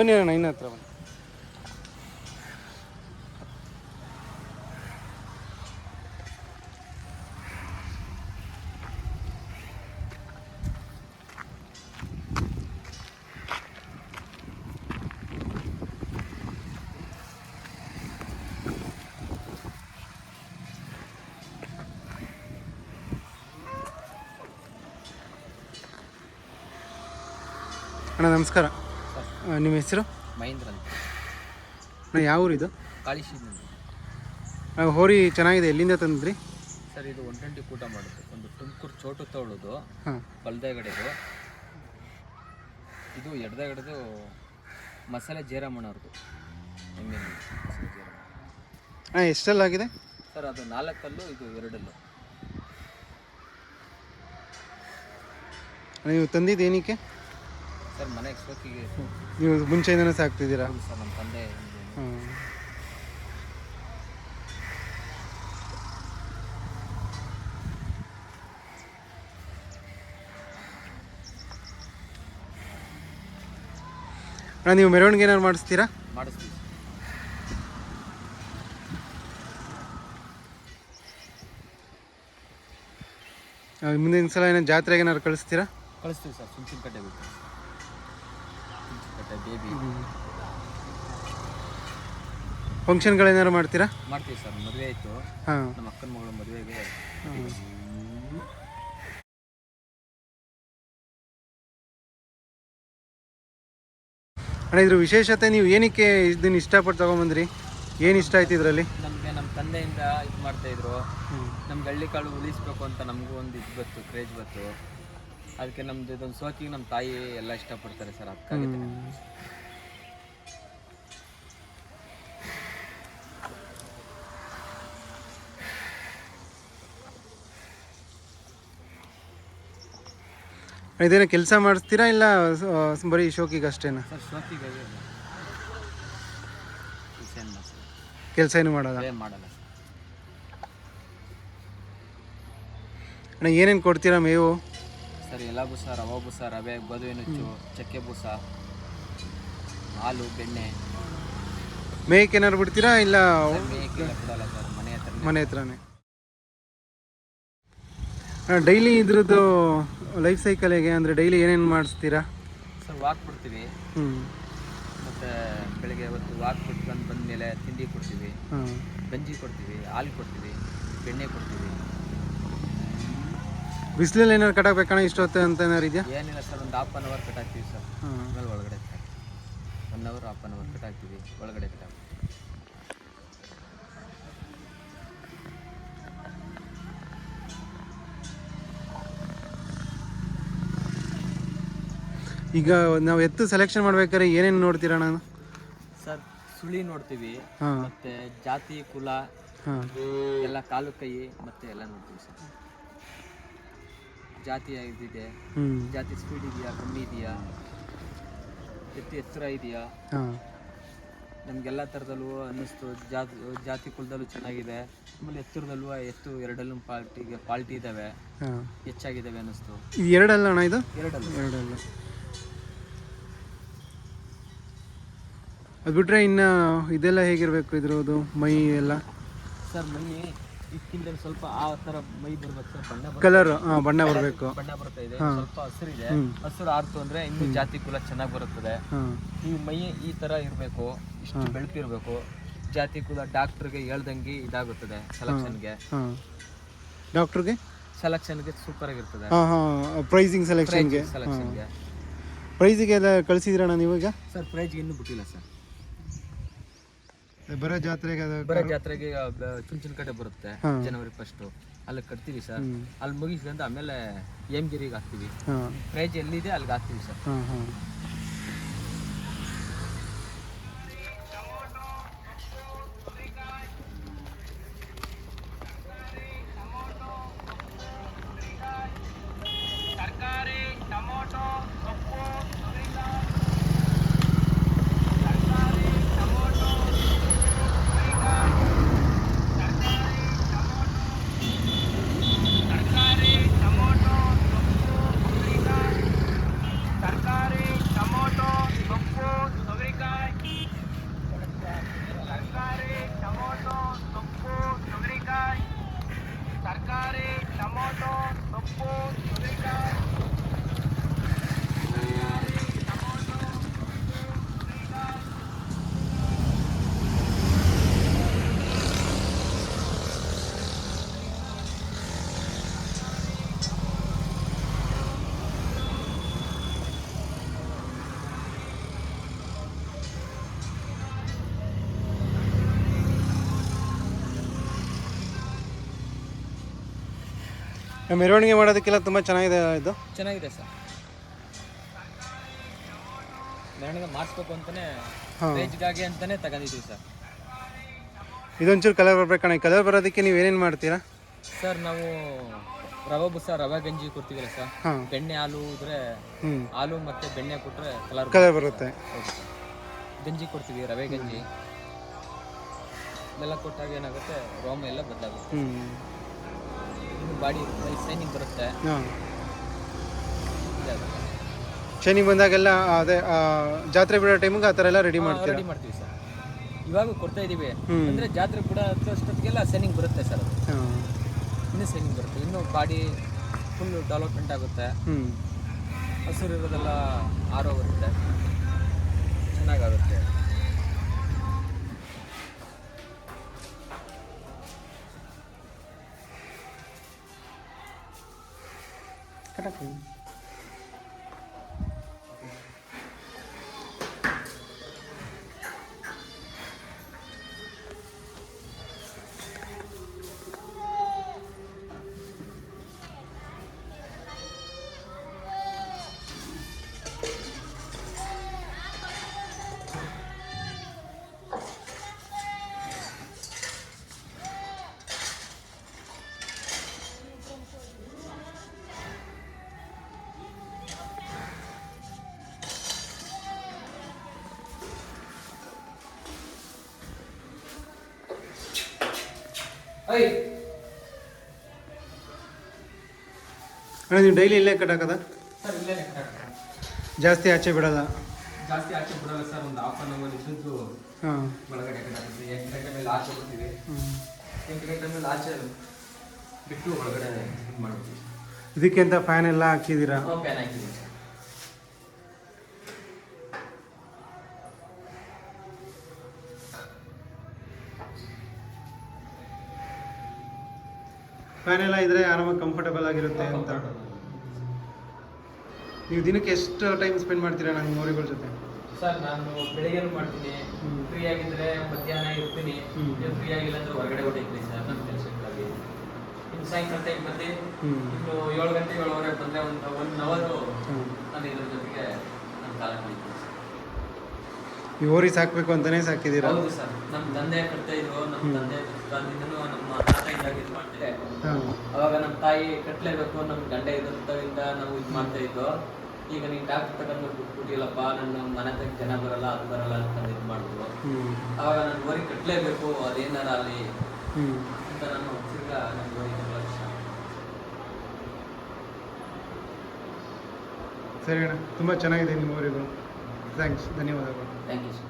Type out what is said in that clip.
ಬನ್ನಿ ಅಣ್ಣ ಇನ್ನ ಹತ್ರ ಬನ್ನಿ ಅಣ್ಣ ನಮಸ್ಕಾರ ಆ, ನಿಮ್ಮ ಹೆಸರು? ಮಹೇಂದ್ರ ಅಂತ. ಅಣ್ಣ ಯಾವ ಊರಿದು? ಕಾಳಿಶಿನಿಂದ ಆ, ಹೋರಿ ಚೆನ್ನಾಗಿದೆ ಎಲ್ಲಿಂದ ತಂದ್ರಿ? ಸರ್ ಇದು ಒನ್ ಟ್ವೆಂಟಿ ಊಟ ಮಾಡುತ್ತೆ. ಒಂದು ತುಮಕೂರು ಚೋಟು ತಗೊಳ್ಳೋದು ಹಾಂ. ಬಲದಗಡೆದು. ಇದು ಎಡದಗಡೆದು ಮಸಾಲೆ ಜೇರಮ್ಮ ಹಾಂ ಎಷ್ಟಲ್ಲಾಗಿದೆ ಸರ್ ಅದು ನಾಲ್ಕಲ್ಲು ಇದು ಎರಡಲ್ಲು. ನೀವು ತಂದಿದ್ದು ಏನಕ್ಕೆ? ಸರ್ ಮನೆಗೆ ಸೋಕಿಗೆ ನೀವು ಮುಂಚೆಯಿಂದನೇ ಸಾಕ್ತಿದ್ದೀರಾ? ಸರ್ ನಮ್ಮ ತಂದೆ ಹ್ಞೂ ಅಣ್ಣ ನೀವು ಮೆರವಣಿಗೆ ಏನಾದ್ರು ಮಾಡಿಸ್ತೀರಾ? ಮಾಡಿಸ್ತೀವಿ ಮುಂದಿನ ಸಲ ಏನೋ ಜಾತ್ರೆಗೆ ಏನಾದ್ರು ಕಳಿಸ್ತೀರಾ? ಕಳಿಸ್ತೀವಿ ಸರ್ ಸುಂಚಿನ ಕಡ್ಡೆ ಬಿಟ್ಟು. ಸುಂಚಿನ ಗಳೇನಾದ್ರು ಬೇಬಿ ಫಂಕ್ಷನ್ಗಳೇನಾದ್ರು ಮಾಡ್ತೀರಾ? ಮಾಡ್ತೀವಿ ಸರ್ ಮದುವೆ ಆಯ್ತು. ಹಾಂ. ನಮ್ಮ ಅಕ್ಕನ ಮಗಳು ಮದುವೆಗೆ ಅಣ್ಣ ಇದ್ರ ವಿಶೇಷತೆ ನೀವು ಏನಕ್ಕೆ ಇದನ್ನ ಇಷ್ಟಪಟ್ಟು ತಗೊಂಬಂದ್ರಿ? ಏನು ಇಷ್ಟ ಆಯ್ತು ಇದರಲ್ಲಿ? ನಮಗೆ ನಮ್ಮ ತಂದೆಯಿಂದ ಇದು ಮಾಡ್ತಾ ಇದ್ರು. ನಮ್ಗೆ ಹಳ್ಳಿ ಕಾಳು ಉಳಿಸ್ಬೇಕು ಅಂತ ನಮಗೂ ಒಂದು ಇದು ಬತ್ತು ಕ್ರೇಜ್ ಬತ್ತು ಅದಕ್ಕೆ ನಮ್ದು ಇದೊಂದು ಸೋಕಿಗೆ ನಮ್ಮ ತಾಯಿ ಎಲ್ಲ ಇಷ್ಟಪಡ್ತಾರೆ ಸರ್ ಅದಕ್ಕಾಗಿ ಇದೇನೋ ಕೆಲಸ ಮಾಡಿಸ್ತೀರಾ ಇಲ್ಲ ಬರೀ ಶೋಕಿಗೆ ಅಷ್ಟೇನಾ? ಸರ್ ಕೆಲಸ ಏನು ಮಾಡೋದ ಮಾಡಲ್ಲ? ಅಣ್ಣ ಏನೇನು ಕೊಡ್ತೀರಾ ಮೇವು? ಸರ್ ಎಲ್ಲ ಬೂಸ ರವ ಬೂಸ ರವೆ ಗೋಧಿ ನುಚ್ಚು ಚಕ್ಕೆ ಬೂಸ ಹಾಲು ಬೆಣ್ಣೆ. ಮೇಕ್ ಏನಾದ್ರು ಬಿಡ್ತೀರಾ ಇಲ್ಲ ಬಿಡಲ್ಲ ಸರ್ ಮನೆ ಹತ್ರ ಮನೆ ಹತ್ರನೇ? ಡೈಲಿ ಇದ್ರದ್ದು ಲೈಫ್ ಸೈಕಲ್ ಹೇಗೆ? ಅಂದರೆ ಡೈಲಿ ಏನೇನು ಮಾಡಿಸ್ತೀರಾ? ಸರ್ ವಾಕ್ ಬಿಡ್ತೀವಿ ಹ್ಞೂ ಮತ್ತು ಬೆಳಿಗ್ಗೆ ಹೊತ್ತು ವಾಕ್ ಬಿಟ್ಕೊಂಡು ಬಂದಮೇಲೆ ತಿಂಡಿ ಕೊಡ್ತೀವಿ. ಗಂಜಿ ಕೊಡ್ತೀವಿ ಹಾಲು ಕೊಡ್ತೀವಿ ಬೆಣ್ಣೆ ಕೊಡ್ತೀವಿ. ಬಿಸಿಲಲ್ಲಿ ಏನಾದ್ರು ಕಟ್ಟಾಕಬೇಕಣ್ಣ ಇಷ್ಟೊತ್ತು ಅಂತ ಏನಾರು ಇದೆಯಾ? ಏನಿಲ್ಲ ಸರ್ ಒಂದು ಹಾಫ್ ಅನ್ ಅವರ್ ಕಟ್ಟಾಕ್ತೀವಿ ಸರ್. ಹಾಂ. ಆಮೇಲೆ ಒಳಗಡೆ one hour half an hour ಕಟ್ಟಾಕ್ತೀವಿ ಒಳಗಡೆ ಕಟ್ಟಾಕ್ತೀವಿ ಈಗ ನಾವು ಎತ್ತು ಸೆಲೆಕ್ಷನ್ ಮಾಡ್ಬೇಕಾದ್ರೆ ಏನೇನು ನೋಡ್ತೀರಾ ನಾನು ಸರ್ ಸುಳಿ ನೋಡ್ತೀವಿ. ಮತ್ತೆ ಜಾತಿ ಕುಲ ಎಲ್ಲ ಕಾಲು ಕೈ ಮತ್ತೆ ಎಲ್ಲ ನೋಡ್ತೀವಿ ಸರ್. ಜಾತಿ ಇದಿದೆ ಜಾತಿ ಸ್ಪೀಡ್ ಇದೆಯಾ ಕಮ್ಮಿ ಇದೆಯಾ ಎತ್ತು ಎತ್ತರ ಇದೆಯಾ? ನಮಗೆಲ್ಲ ಥರದಲ್ಲೂ ಅನ್ನಿಸ್ತು ಜಾತಿ ಜಾತಿ ಕುಲದಲ್ಲೂ ಚೆನ್ನಾಗಿದೆ ಆಮೇಲೆ ಎತ್ತರದಲ್ಲೂ ಎತ್ತು ಎರಡಲ್ಲೂ ಪಾಲ್ಟಿಗೆ ಪಾಲ್ಟಿ ಇದ್ದಾವೆ ಹೆಚ್ಚಾಗಿದ್ದಾವೆ ಅನ್ನಿಸ್ತು. ಇದು ಎರಡಲ್ಲ ಅಣ್ಣ ಇದು? ಎರಡಲ್ಲ. ಎರಡಲ್ಲ. ಅದು ಬಿಟ್ಟರೆ ಇನ್ನು ಇದೆಲ್ಲ ಹೇಗಿರಬೇಕು ಇದ್ರದ್ದು ಮೈ ಎಲ್ಲ? ಸರ್ ಮೈ ಇದಕ್ಕಿಂತ ಸ್ವಲ್ಪ ಆ ಥರ ಮೈ ಬರ್ಬೇಕು ಸರ್ ಬಣ್ಣ ಬರ್- ಕಲರ್ ಬಣ್ಣ ಬರಬೇಕು. ಬಣ್ಣ ಬರ್ತಾ ಇದೆ. ಸ್ವಲ್ಪ ಹಸಿರಿದೆ. ಇದೆ ಹಸಿರು ಆರ್ತು ಅಂದ್ರೆ ಇನ್ನು ಜಾತಿ ಕುಲ ಚೆನ್ನಾಗಿ ಬರುತ್ತದೆ. ಹಾಂ. ಈ ಮೈ ಈ ತರ ಇರಬೇಕು ಇಷ್ಟು ಬೆಳಕಿರ್ಬೇಕು ಜಾತಿ ಕುಲ ಡಾಕ್ಟರ್ಗೆ ಹೇಳ್ದಂಗೆ ಇದಾಗುತ್ತದೆ ಸೆಲೆಕ್ಷನ್ಗೆ. ಹಾಂ. ಡಾಕ್ಟ್ರಿಗೆ? ಸೆಲೆಕ್ಷನ್ಗೆ ಸೂಪರ್ ಆಗಿರ್ತದೆ. ಹಾಂ ಹಾಂ ಪ್ರೈಸಿಂಗ್ ಸೆಲೆಕ್ಷನ್ಗೆ. ಸೆಲೆಕ್ಷನ್ಗೆ. ಪ್ರೈಸಿಗೆ ಎಲ್ಲ ಕಳಿಸಿದ್ರಣ್ಣ ನೀವು ಈಗ ಸರ್ ಪ್ರೈಸ್ಗೆ ಇನ್ನೂ ಬಿಟ್ಟಿಲ್ಲ ಸರ್. ಬರೋ ಜಾತ್ರೆಗೆ ಅದು ಬರೋ ಜಾತ್ರೆಗೆ ಚುಂಚನ ಕಡೆ ಬರುತ್ತೆ ಜನವರಿ ಫಸ್ಟ್ ಅಲ್ಲಿ ಕಟ್ತೀವಿ ಸರ್. ಅಲ್ಲಿ ಮುಗಿಸ್ಕೊಂಡು ಆಮೇಲೆ ಹೇಮಗಿರಿಗೆ ಹಾಕ್ತಿವಿ. ಪ್ರೈಜ್ ಎಲ್ಲಿದೆ ಅಲ್ಲಿಗೆ ಹಾಕ್ತೀವಿ ಸರ್. ಮೆರವಣಿಗೆ ಮಾಡೋದಕ್ಕೆಲ್ಲ ತುಂಬ ಚೆನ್ನಾಗಿದೆ ಇದು? ಚೆನ್ನಾಗಿದೆ ಸರ್. ಮೆರವಣಿಗೆ ಮಾಡಿಸ್ಬೇಕು ಅಂತಾನೆ ಹಾಂ. ಅಂತಾನೆ ತಗೊಂಡಿದ್ದೀವಿ ಸರ್. ಇದೊಂಚೂರು ಕಲರ್ ಬರ್ಬೇಕಣ್ಣ ಈ ಕಲರ್ ಬರೋದಕ್ಕೆ ನೀವು ಏನೇನು ಮಾಡ್ತೀರಾ? ಸರ್ ನಾವು ರವೆ ಬುಸ ರವೆ ಗಂಜಿ ಕೊಡ್ತೀವಲ್ಲ ಸರ್. ಹಾಂ. ಬೆಣ್ಣೆ ಹಾಲು ಇದ್ರೆ ಹ್ಞೂ ಹಾಲು ಮತ್ತೆ ಬೆಣ್ಣೆ ಕೊಟ್ರೆ ಕಲರ್ ಕಲರ್ ಬರುತ್ತೆ. ಹೌದು ಸರ್. ಗಂಜಿ ಕೊಡ್ತೀವಿ ರವೆ ಗಂಜಿ. ಇದೆಲ್ಲ ಕೊಟ್ಟಾಗ ಏನಾಗುತ್ತೆ ರೋಮ ಎಲ್ಲ ಬದಲಾಗುತ್ತೆ. ಹ್ಞೂ ಬಾಡಿ ಶೈನಿಂಗ್ ಬರುತ್ತೆ. ಹಾಂ. ಇದಾಗುತ್ತೆ. ಶನಿ ಬಂದಾಗೆಲ್ಲ ಅದೇ ಆ, ಜಾತ್ರೆ ಬಿಡೋ ಟೈಮಿಗೆ ಆ ಥರ ಎಲ್ಲ ರೆಡಿ ಮಾಡ್ತೀವಿ ರೆಡಿ ಮಾಡ್ತೀವಿ ಸರ್. ಇವಾಗ ಕೊಡ್ತಾ ಇದೀವಿ. ಹ್ಮ್. ಅಂದ್ರೆ ಜಾತ್ರೆ ಕೂಡ ಅಷ್ಟೊತ್ತಿಗೆಲ್ಲ ಸೈನಿಂಗ್ ಬರುತ್ತೆ ಸರ್ ಅದು. ಹಾಂ. ಇನ್ನೂ ಸೈನಿಂಗ್ ಬರುತ್ತೆ. ಇನ್ನು ಬಾಡಿ ಫುಲ್ ಡೆವಲಪ್ಮೆಂಟ್ ಆಗುತ್ತೆ. ಹ್ಞೂ ಹಸಿರು ಇರೋದೆಲ್ಲ ಆರೋಗುತ್ತೆ ಚೆನ್ನಾಗಾಗುತ್ತೆ 他可以。ಅಣ್ಣ ನೀವು ಡೈಲಿ ಇಲ್ಲೇ ಕಟ್ಟಾಕದ? ಸರ್ ಇಲ್ಲೇ ಜಾಸ್ತಿ ಆಚೆ ಬಿಡಲ್ಲ? ಜಾಸ್ತಿ ಆಚೆ ಬಿಡಲ್ಲ ಸರ್ ಒಂದು ಹಾಫ್ ಅನ್ ಅವರ್ ಇದ್ದು ಹಾಂ. ಒಳಗಡೆ ಕಟ್ಟಾಗುತ್ತೆ ಎಂಟು ಗಂಟೆ ಮೇಲೆ ಆಚೆ ಬರ್ತೀವಿ ಎಂಟು ಗಂಟೆ ಮೇಲೆ ಆಚೆ ಬಿಟ್ಟು ಒಳಗಡೆ ಮಾಡ್ತೀವಿ ಇದಕ್ಕೆ ಅಂತ ಫ್ಯಾನ್ ಎಲ್ಲ ಹಾಕಿದ್ದೀರಾ? ಫ್ಯಾನ್ ಹಾಕಿದ್ದೀವಿ ಫ್ಯಾನ್ ಎಲ್ಲ ಇದ್ರೆ ಆರಾಮಾಗಿ ಕಂಫರ್ಟಬಲ್ ಆಗಿರುತ್ತೆ ಅಂತ. ನೀವು ದಿನಕ್ಕೆ ಎಷ್ಟು ಟೈಮ್ ಸ್ಪೆಂಡ್ ಮಾಡ್ತೀರಾ ನನ್ನ ಮೋರಿಗಳ ಜೊತೆ? ಸರ್ ನಾನು ಬೆಳಿಗ್ಗೆ ಮಾಡ್ತೀನಿ. ಫ್ರೀ ಆಗಿದ್ರೆ ಮಧ್ಯಾಹ್ನ ಇರ್ತೀನಿ. ಫ್ರೀ ಆಗಿಲ್ಲ ಅಂದ್ರೆ ಹೊರಗಡೆ ಹೊಡಿತೀನಿ ಸರ್ ನನ್ನ ಕೆಲಸಕ್ಕಾಗಿ. ಇನ್ನು ಸಾಯಂಕಾಲ ಟೈಮ್ ಬಂದು ಇನ್ನು ಏಳು ಗಂಟೆ ಏಳುವರೆ ಬಂದರೆ ಒಂದು ಒನ್ ಅವರು ನಾನು ಇದ್ರ ಜೊತೆಗೆ ನಾನು ಕಾಲ ಕಳೀತೀನಿ. ಈ ಓರಿ ಸಾಕಬೇಕು ಅಂತಲೇ ಸಾಕಿದ್ದೀರಾ? ಹೌದು ಸರ್. ನಮ್ಮ ತಂದೆ ಕಟ್ತಾ ಇದ್ರು ನಮ್ಮ. ತಂದೆ ತಂದಿಂದನೂ ನಮ್ಮ ತಾತ ಇದ್ದಾಗ ಇದು ಮಾಡ್ತಿದ್ದೆ ಹಾಂ. ಅವಾಗ ನಮ್ಮ ತಾಯಿ ಕಟ್ಲೇಬೇಕು ನಮ್ಮ ಗಂಡ ಇದ್ರಿಂದ ನಾವು ಇದು ಮಾಡ್ತಾ ಇದ್ದು ಈಗ ನೀನು ಡಾಕ್ಟರ್ ತಗೊಂಡು ಬಿಟ್ಬಿಟ್ಟಿಲ್ಲಪ್ಪ ನನ್ನ ಮನೆ ತಕ್ಕ ಜನ ಬರಲ್ಲ ಅದು ಬರಲ್ಲ ಅಂತ ಇದು ಮಾಡಿದ್ರು ಅವಾಗ ನಾನು ಓರಿ ಕಟ್ಟಲೇಬೇಕು ಅದೇನಾರ ಅಲ್ಲಿ ಅಂತ ನಾನು ತಿರ್ಗಾ ನನ್ನ ಓರಿ ಲಕ್ಷ ಸರಿ ಅಣ್ಣ ತುಂಬಾ ಚೆನ್ನಾಗಿದೆ ನಿಮ್ಮ ಊರಿಗಳು ಥ್ಯಾಂಕ್ಸ್ ಧನ್ಯವಾದಗಳು ಥ್ಯಾಂಕ್ ಯು ಸರ್